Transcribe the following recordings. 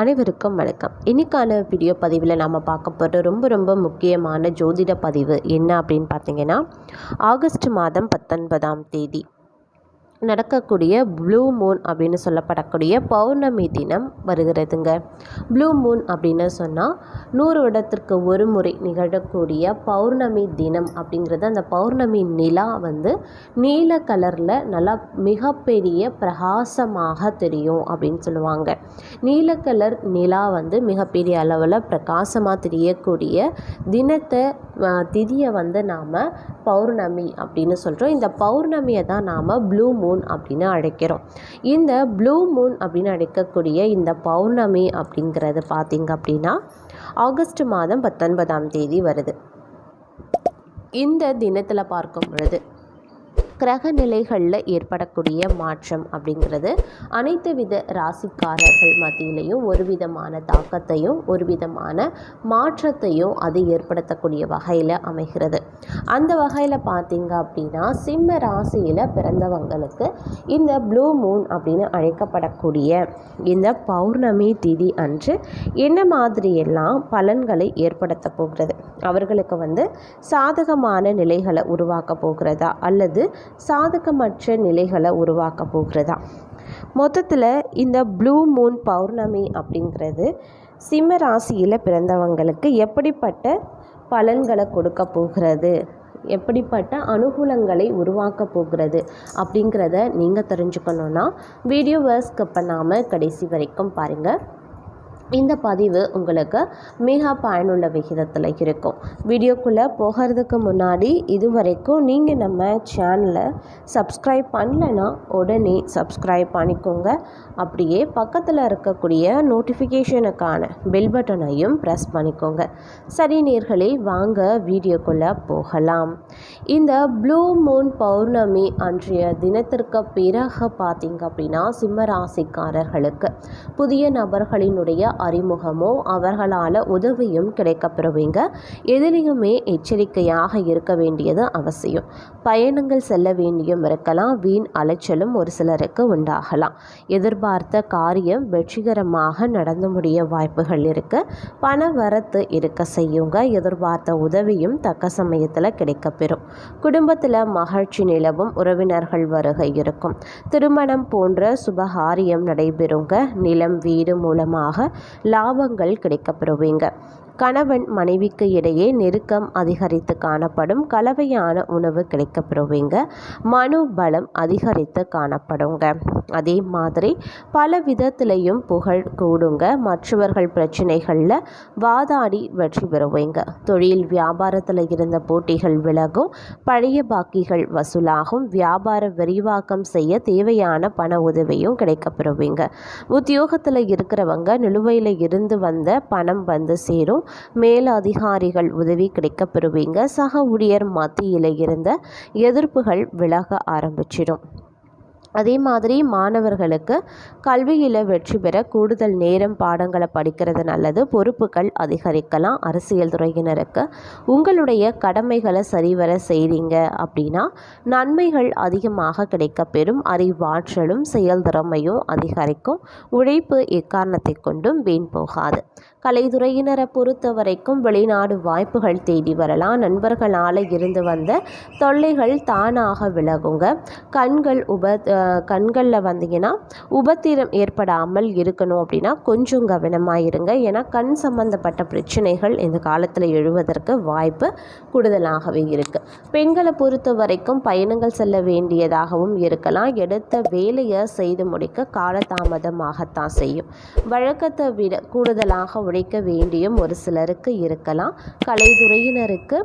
அனைவருக்கும் வணக்கம். இன்னைக்கான வீடியோ பதிவில் நாம் பார்க்க போகிற ரொம்ப ரொம்ப முக்கியமான ஜோதிட பதிவு என்ன அப்படின்னு பார்த்தீங்கன்னா ஆகஸ்ட் மாதம் பத்தொன்பதாம் தேதி. நடக்கக்கூடிய ப்ளூ மூன் அப்படின்னு சொல்லப்படக்கூடிய பௌர்ணமி தினம் வருகிறதுங்க. ப்ளூ மூன் அப்படின்னு சொன்னால் நூறு வருடத்திற்கு ஒரு முறை நிகழக்கூடிய பௌர்ணமி தினம் அப்படிங்கிறது அந்த பௌர்ணமி நிலா வந்து நீல கலரில் நல்லா மிகப்பெரிய பிரகாசமாக தெரியும் அப்படின்னு சொல்லுவாங்க. நீல கலர் நிலா வந்து மிகப்பெரிய அளவில் பிரகாசமாக தெரியக்கூடிய தினத்தை திதியை வந்து நாம் பௌர்ணமி அப்படின்னு சொல்கிறோம் இந்த பௌர்ணமியை தான் நாம் ப்ளூ மூன் அப்படின்னு அழைக்கிறோம். இந்த ப்ளூ மூன் அப்படின்னு அழைக்கக்கூடிய இந்த பௌர்ணமி அப்படிங்கிறது பார்த்திங்க அப்படின்னா ஆகஸ்ட் மாதம் பத்தொன்பதாம் தேதி வருது. இந்த தினத்தில் பார்க்கும் பொழுது கிரக நிலைகளில் ஏற்படக்கூடிய மாற்றம் அப்படிங்கிறது அனைத்து வித ராசிக்காரர்கள் மத்தியிலையும் ஒரு விதமான தாக்கத்தையும் ஒரு விதமான மாற்றத்தையும் அது ஏற்படுத்தக்கூடிய வகையில் அமைகிறது. அந்த வகையில் பார்த்தீங்க அப்படின்னா சிம்ம ராசியில் பிறந்தவங்களுக்கு இந்த ப்ளூ மூன் அப்படின்னு அழைக்கப்படக்கூடிய இந்த பௌர்ணமி திதி அன்று என்ன மாதிரியெல்லாம் பலன்களை ஏற்படுத்த போகிறது? அவர்களுக்கு வந்து சாதகமான நிலைகளை உருவாக்க போகிறதா? அல்லது சாதகமற்ற நிலைகளை உருவாக்க போகிறதா? மொத்தத்தில் இந்த ப்ளூ மூன் பௌர்ணமி அப்படிங்கிறது சிம்ம ராசியில் பிறந்தவங்களுக்கு எப்படிப்பட்ட பலன்களை கொடுக்க போகிறது? எப்படிப்பட்ட அனுகூலங்களை உருவாக்க போகிறது? அப்படிங்கிறத நீங்கள் தெரிஞ்சுக்கணுன்னா வீடியோவை ஸ்கிப் பண்ணாமல் கடைசி வரைக்கும் பாருங்கள் இந்த பதிவு உங்களுக்கு மிக பயனுள்ள விகிதத்தில் இருக்கும். வீடியோக்குள்ளே போகிறதுக்கு முன்னாடி இது வரைக்கும் நீங்கள் நம்ம சேனலை சப்ஸ்கிரைப் பண்ணலைன்னா உடனே சப்ஸ்கிரைப் பண்ணிக்கோங்க. அப்படியே பக்கத்தில் இருக்கக்கூடிய நோட்டிஃபிகேஷனுக்கான பெல் பட்டனையும் ப்ரெஸ் பண்ணிக்கோங்க. சரி நேர்களே வாங்க வீடியோக்குள்ளே போகலாம். இந்த ப்ளூ மூன் பௌர்ணமி அன்றைய தினத்திற்கு பிறகு பார்த்தீங்க அப்படின்னா சிம்ம ராசிக்காரர்களுக்கு புதிய நபர்களினுடைய அறிமுகமோ அவர்களால் உதவியும் கிடைக்கப்பெறுவீங்க. எதிலையுமே எச்சரிக்கையாக இருக்க வேண்டியது அவசியம். பயணங்கள் செல்ல வேண்டியும் இருக்கலாம். வீண் அலைச்சலும் ஒரு சிலருக்கு உண்டாகலாம். எதிர்பார்த்த காரியம் வெற்றிகரமாக நடந்து முடிய வாய்ப்புகள் இருக்கு. பண வரத்து இருக்க செய்யுங்க. எதிர்பார்த்த உதவியும் தக்க சமயத்தில் கிடைக்கப்பெறும். குடும்பத்தில் மகிழ்ச்சி நிலவும் உறவினர்கள் வருகை இருக்கும். திருமணம் போன்ற சுபகாரியம் நடைபெறுங்க. நிலம் வீடு மூலமாக லாபங்கள் கிடைக்கப்பெறுவீங்க கணவன் மனைவிக்கு இடையே நெருக்கம் அதிகரித்து காணப்படும் கலவையான உணவு கிடைக்கப்பெறுவீங்க. மனு பலம் அதிகரித்து காணப்படுங்க. அதே மாதிரி பல விதத்திலையும் புகழ் கூடுங்க. மற்றவர்கள் பிரச்சனைகளில் வாதாடி வெற்றி பெறுவீங்க. தொழில் வியாபாரத்தில் இருந்த போட்டிகள் விலகும். பழைய பாக்கிகள் வசூலாகும். வியாபார விரிவாக்கம் செய்ய தேவையான பண உதவியும் கிடைக்கப்பெறுவீங்க. உத்தியோகத்தில் இருக்கிறவங்க நிலுவையில் இருந்து வந்த பணம் வந்து சேரும். மேல் அதிகாரிகள் உதவி கிடைக்க பெறுவீங்க சக ஊழியர் மத்தியில் இருந்த எதிர்ப்புகள் விலக ஆரம்பிச்சிடும். அதே மாதிரி மாணவர்களுக்கு கல்வியில் வெற்றி பெற கூடுதல் நேரம் பாடங்களை படிக்கிறது நல்லது. பொறுப்புகள் அதிகரிக்கலாம். அரசியல் துறையினருக்கு உங்களுடைய கடமைகளை சரிவர செய்கிறீங்க அப்படின்னா நன்மைகள் அதிகமாக கிடைக்கப்பெறும். அறிவாற்றலும் செயல்திறமையும் அதிகரிக்கும். உழைப்பு எக்காரணத்தை கொண்டும் வீண் போகாது. கலைத்துறையினரை பொறுத்த வரைக்கும் வெளிநாடு வாய்ப்புகள் தேடி வரலாம். நண்பர்களால் இருந்து வந்த தொல்லைகள் தானாக விலகுங்க. கண்கள் உப கண்களில் வந்தீங்கன்னா உபத்திரம் ஏற்படாமல் இருக்கணும் அப்படின்னா கொஞ்சம் கவனமாக இருங்க. ஏன்னா கண் சம்பந்தப்பட்ட பிரச்சனைகள் இந்த காலத்தில் எழுவதற்கு வாய்ப்பு கூடுதலாகவே இருக்குது பெண்களை பொறுத்த வரைக்கும் பயணங்கள் செல்ல வேண்டியதாகவும் இருக்கலாம். எடுத்த வேலையை செய்து முடிக்க காலதாமதமாகத்தான் செய்யும். வழக்கத்தை விட கூடுதலாக உழைக்க வேண்டியும் ஒரு சிலருக்கு இருக்கலாம். கலைத்துறையினருக்கு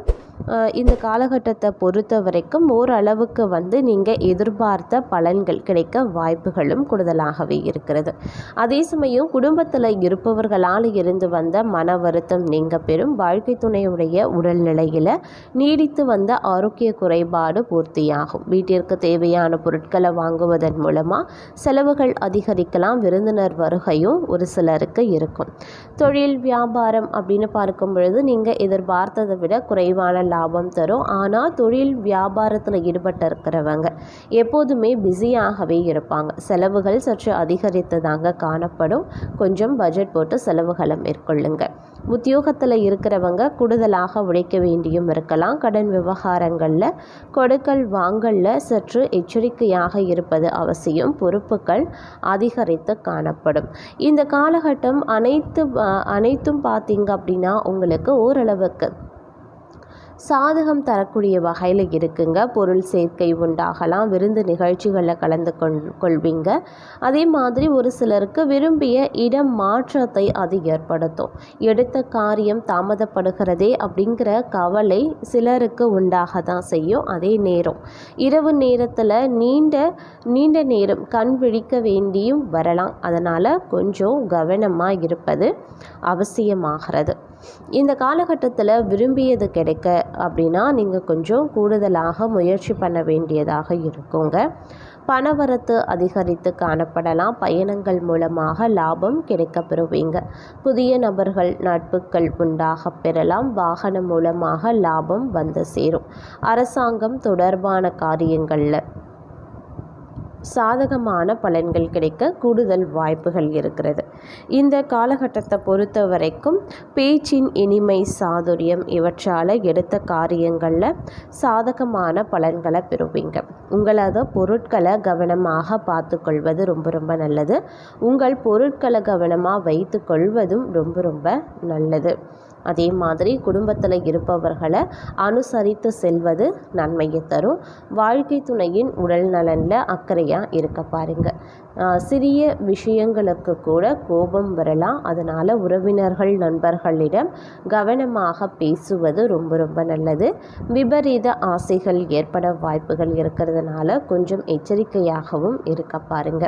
இந்த காலகட்டத்தை பொறுத்த வரைக்கும் ஓரளவுக்கு வந்து நீங்கள் எதிர்பார்த்த பலன்கள் கிடைக்க வாய்ப்புகளும் கூடுதலாகவே இருக்கிறது. அதே சமயம் குடும்பத்தில் இருப்பவர்களால் இருந்து வந்த மன வருத்தம் நீங்க பெறும். வாழ்க்கை துணையுடைய உடல்நிலையில் நீடித்து வந்த ஆரோக்கிய குறைபாடு பூர்த்தியாகும். வீட்டிற்கு தேவையான பொருட்களை வாங்குவதன் மூலமாக செலவுகள் அதிகரிக்கலாம். விருந்தினர் வருகையும் ஒரு சிலருக்கு இருக்கும். தொழில் தொழில் வியாபாரம் அப்படின்னு பார்க்கும் பொழுது நீங்கள் எதிர்பார்த்ததை விட குறைவான லாபம் தரும். ஆனால் தொழில் வியாபாரத்தில் ஈடுபட்டு இருக்கிறவங்க எப்போதுமே பிஸியாகவே இருப்பாங்க. செலவுகள் சற்று அதிகரித்ததாங்க காணப்படும். கொஞ்சம் பட்ஜெட் போட்டு செலவுகளை மேற்கொள்ளுங்க. உத்தியோகத்தில் இருக்கிறவங்க கூடுதலாக உழைக்க வேண்டியும் இருக்கலாம். கடன் விவகாரங்களில் கொடுக்கல் வாங்கல்ல சற்று எச்சரிக்கையாக இருப்பது அவசியம். பொறுப்புகள் அதிகரித்து காணப்படும். இந்த காலகட்டம் அனைத்து அனைத்தும் பார்த்தீங்க அப்படின்னா உங்களுக்கு ஓரளவுக்கு சாதகம் தரக்கூடிய வகையில் இருக்குங்க. பொருள் சேர்க்கை உண்டாகலாம். விருந்து நிகழ்ச்சிகளில் கலந்து கொள் கொள்வீங்க. அதே மாதிரி ஒரு சிலருக்கு விரும்பிய இடம் மாற்றத்தை அது ஏற்படுத்தும். எடுத்த காரியம் தாமதப்படுகிறதே அப்படிங்கிற கவலை சிலருக்கு உண்டாக தான் செய்யும். அதே நேரம் இரவு நேரத்தில் நீண்ட நீண்ட நேரம் கண் விழிக்க வேண்டியும் வரலாம். அதனால் கொஞ்சம் கவனமாக இருப்பது அவசியமாகிறது. இந்த காலகட்டத்தில் விரும்பியது கிடைக்க அப்படின்னா நீங்கள் கொஞ்சம் கூடுதலாக முயற்சி பண்ண வேண்டியதாக இருக்குங்க. பணவரத்து அதிகரித்து காணப்படலாம். பயணங்கள் மூலமாக லாபம் கிடைக்கப் பெறுவீங்க புதிய நபர்கள் நட்புகள் உண்டாக பெறலாம். வாகனம் மூலமாக லாபம் வந்து சேரும். அரசாங்கம் தொடர்பான காரியங்களில் சாதகமான பலன்கள் கிடைக்க கூடுதல் வாய்ப்புகள் இருக்கிறது. இந்த காலகட்டத்தை பொறுத்த வரைக்கும் பேச்சின் இனிமை சாதுரியம் இவற்றால் எடுத்த காரியங்களில் சாதகமான பலன்களை பெறுவீங்க. உங்களது பொருட்களை கவனமாக பார்த்துக்கொள்வது ரொம்ப ரொம்ப நல்லது. உங்கள் பொருட்களை கவனமாக வைத்து கொள்வதும் ரொம்ப ரொம்ப நல்லது. அதே மாதிரி குடும்பத்தில் இருப்பவர்களை அனுசரித்து செல்வது நன்மையை தரும். வாழ்க்கை துணையின் உடல் நலனில் அக்கறையாக இருக்க பாருங்கள் சிறிய விஷயங்களுக்கு கூட கோபம் வரலாம். அதனால் உறவினர்கள் நண்பர்களிடம் கவனமாக பேசுவது ரொம்ப ரொம்ப நல்லது. விபரீத ஆசைகள் ஏற்பட வாய்ப்புகள் இருக்கிறதுனால கொஞ்சம் எச்சரிக்கையாகவும் இருக்க பாருங்க.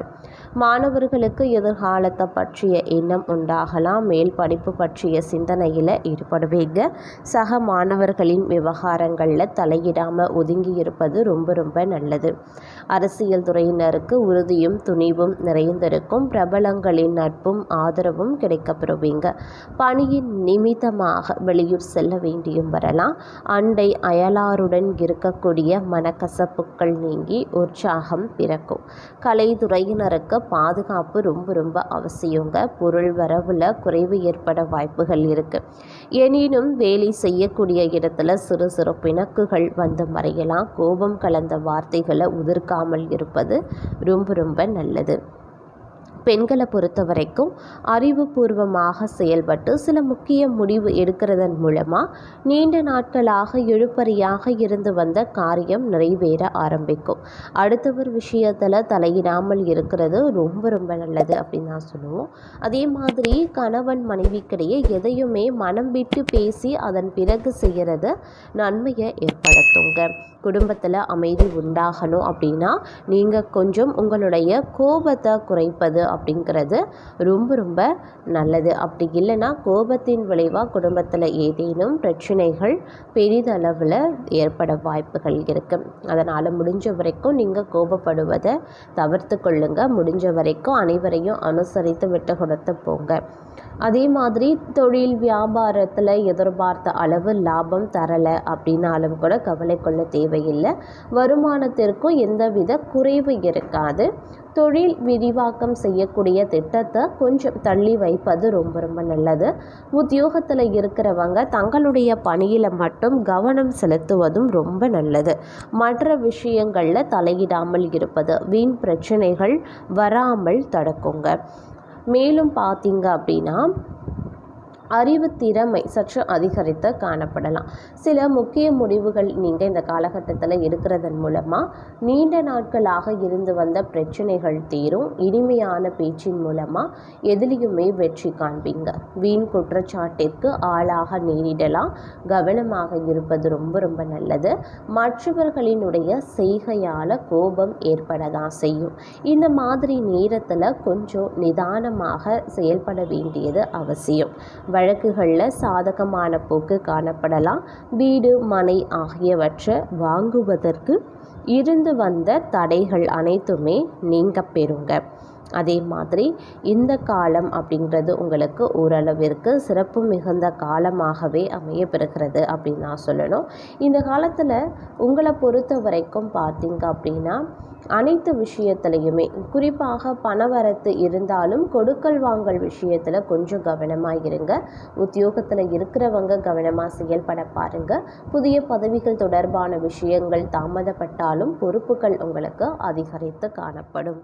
மாணவர்களுக்கு எதிர்காலத்தை பற்றிய எண்ணம் உண்டாகலாம். மேல் படிப்பு பற்றிய சிந்தனையில் ஈடுபடுவீங்க. சக மாணவர்களின் விவகாரங்களில் தலையிடாமல் ஒதுங்கி இருப்பது ரொம்ப ரொம்ப நல்லது. அரசியல் துறையினருக்கு உறுதியும் துணிவும் நிறைந்திருக்கும். பிரபலங்களின் நட்பும் ஆதரவும் கிடைக்கப்பெறுவீங்க. பணியின் நிமித்தமாக வெளியூர் செல்ல வேண்டியும் வரலாம். அண்டை அயலாருடன் இருக்கக்கூடிய மனக்கசப்புகள் நீங்கி உற்சாகம் பிறக்கும். கலைத்துறையினருக்கு பாதுகாப்பு ரொம்ப ரொம்ப அவசியங்க. பொருள் வரவில் குறைவு ஏற்பட வாய்ப்புகள் இருக்கு. எனினும் வேலை செய்யக்கூடிய இடத்துல சிறு சிறு பிணக்குகள் வந்து மறையலாம். கோபம் கலந்த வார்த்தைகளை உதிர்க்காமல் இருப்பது ரொம்ப ரொம்ப நல்லது. பெண்களை பொறுத்த வரைக்கும் அறிவுபூர்வமாக செயல்பட்டு சில முக்கிய முடிவு எடுக்கிறதன் மூலமாக நீண்ட நாட்களாக எழுப்பறியாக இருந்து வந்த காரியம் நிறைவேற ஆரம்பிக்கும். அடுத்தவர் விஷயத்தில் தலையிடாமல் இருக்கிறது ரொம்ப ரொம்ப நல்லது அப்படின்னு தான் சொல்லுவோம். அதே மாதிரி கணவன் மனைவிக்கிடையே எதையுமே மனம் விட்டு பேசி அதன் பிறகு செய்கிறது நன்மையை ஏற்படுத்துங்க. குடும்பத்தில் அமைதி உண்டாகணும் அப்படின்னா நீங்கள் கொஞ்சம் உங்களுடைய கோபத்தை குறைப்பது அப்படிங்கிறது ரொம்ப ரொம்ப நல்லது. அப்படி இல்லைன்னா கோபத்தின் விளைவாக குடும்பத்தில் ஏதேனும் பிரச்சனைகள் பெரிதளவில் ஏற்பட வாய்ப்புகள் இருக்குது அதனால் முடிஞ்ச வரைக்கும் நீங்கள் கோபப்படுவதை தவிர்த்து கொள்ளுங்க. முடிஞ்ச வரைக்கும் அனைவரையும் அனுசரித்து விட்டு கொடுத்து போங்க. அதே மாதிரி தொழில் வியாபாரத்தில் எதிர்பார்த்த அளவு லாபம் தரலை அப்படின்னாலும் கூட கவலை கொள்ள தேவையில்லை. வருமானத்திற்கும் எந்தவித குறைவு இருக்காது. தொழில் விரிவாக்கம் செய்ய செய்யக்கூடிய திட்டத்தை கொஞ்சம் தள்ளி வைப்பது ரொம்ப ரொம்ப நல்லது. உத்தியோகத்தில் இருக்கிறவங்க தங்களுடைய பணியில் மட்டும் கவனம் செலுத்துவதும் ரொம்ப நல்லது. மற்ற விஷயங்களில் தலையிடாமல் இருப்பது வீண் பிரச்சனைகள் வராமல் தடுக்குங்க. மேலும் பார்த்தீங்க அப்படின்னா அறிவு திறமை சற்று அதிகரித்து காணப்படலாம். சில முக்கிய முடிவுகள் நீங்கள் இந்த காலகட்டத்தில் எடுக்கிறதன் மூலமாக நீண்ட நாட்களாக இருந்து வந்த பிரச்சனைகள் தீரும். இனிமையான பேச்சின் மூலமாக எதிலையுமே வெற்றி காண்பீங்க. வீண் குற்றச்சாட்டிற்கு ஆளாக நேரிடலாம். கவனமாக இருப்பது ரொம்ப ரொம்ப நல்லது. மற்றவர்களினுடைய செய்கையால் கோபம் ஏற்பட தான் செய்யும். இந்த மாதிரி நேரத்தில் கொஞ்சம் நிதானமாக செயல்பட வேண்டியது அவசியம். வழக்குகளில் சாதகமான போக்கு காணப்படலாம். வீடு மனை ஆகியவற்றை வாங்குவதற்கு இருந்து வந்த தடைகள் அனைத்துமே நீங்க பெறுங்க. அதே மாதிரி இந்த காலம் அப்படிங்கிறது உங்களுக்கு ஓரளவிற்கு சிறப்பு மிகுந்த காலமாகவே அமையப்பெறுகிறது அப்படின்னு நான் சொல்லணும். இந்த காலத்தில் உங்களை பொறுத்த வரைக்கும் பார்த்தீங்க அப்படின்னா அனைத்து விஷயத்துலையுமே குறிப்பாக பணவரத்து இருந்தாலும் கொடுக்கல் வாங்கல் விஷயத்தில் கொஞ்சம் கவனமாக இருங்க. உத்தியோகத்தில் இருக்கிறவங்க கவனமாக செயல்பட பாருங்கள் புதிய பதவிகள் தொடர்பான விஷயங்கள் தாமதப்பட்டாலும் பொறுப்புகள் உங்களுக்கு அதிகரித்து காணப்படும்.